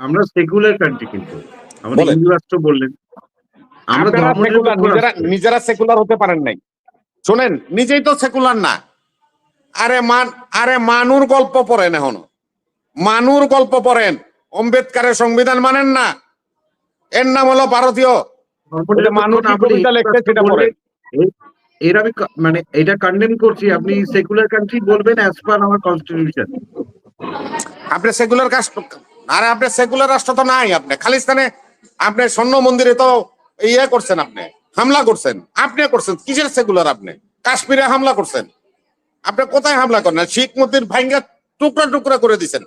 আমরা secular country কিন্তু। আমাদের হিন্দু রাষ্ট্র বললেন। আমরা ধর্ম নিজেরা নিজেরা সেকুলার হতে পারেন নাই। শোনেন নিজেই তো সেকুলার না। আরে মান আরে মানুর গল্প পড়েন এখন। মানুর গল্প পড়েন। অম্বেদকারের সংবিধান মানেন না। এর নাম হলো ভারতীয়। মানুষ কবিতা সেটা পড়েন। এর আমি মানে এটা কন্ডেম করছি। আপনি সেকুলার কান্ট্রি বলবেন অ্যাজ পার আমার কনস্টিটিউশন আপনি সেকুলার আরে আপনি সেকুলার রাষ্ট্র তো নাই আপনি। খালিস্তানে আপনি স্বর্ণ মন্দিরে তো ইয়ে করছেন আপনি হামলা করছেন। আপনি করছেন কিসের সেকুলার আপনি? কাশ্মীরে হামলা করছেন। আপনি কোথায় হামলা করেন? শিখ মন্দির ভাঙ্গা টুকরা টুকরা করে দিছেন।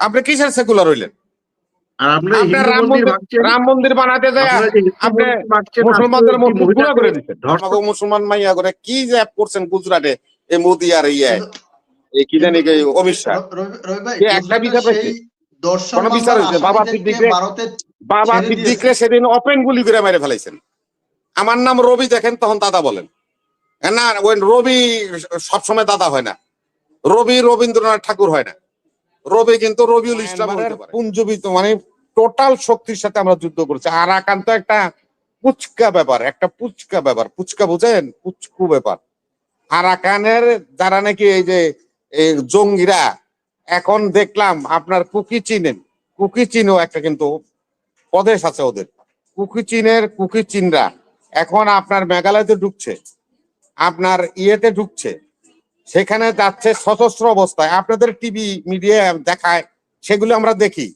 আপনি কিসের সেকুলার হইলেন? রাম মন্দির মন্দির রাম মন্দির বানাতে যায় আপনি মুসলমানদের মন্দির করে মুসলমান মাইয়া করে কি যে করছেন গুজরাটে এই মোদি আর ইয়ে। এই কি জানি অমিত শাহ রবি- রবি ভাই, কে একটা বিচার পাইছে? সেই বিচার হয়েছে? বাবা সিদ্দিকরে- বাবা সিদ্দিকরে সেদিন ওপেন গুলি করে মেরে ফেলাইছেন। আমার নাম রবি দেখেন তখন দাদা বলেন। না ওই রবি সবসময় দাদা হয় না। রবি রবীন্দ্রনাথ ঠাকুর হয় না। রবি কিন্তু রবিউল ইসলাম পুঞ্জবিত মানে টোটাল শক্তির সাথে আমরা যুদ্ধ করেছি। আরাকান তো একটা পুচকা ব্যাপার একটা পুচকা ব্যাপার। পুচকা বুঝেন? পুচকু ব্যাপার। আরাকানের যারা নাকি এই যে এই জঙ্গিরা, এখন দেখলাম আপনার কুকি চিনেন কুকি চিনও একটা কিন্তু প্রদেশ আছে ওদের। কুকি চিনের কুকি চিনরা এখন আপনার মেঘালয়তে ঢুকছে, আপনার ইয়েতে ঢুকছে, সেখানে যাচ্ছে সশস্ত্র অবস্থায়। আপনাদের টিভি, মিডিয়া দেখায়, সেগুলো আমরা দেখি।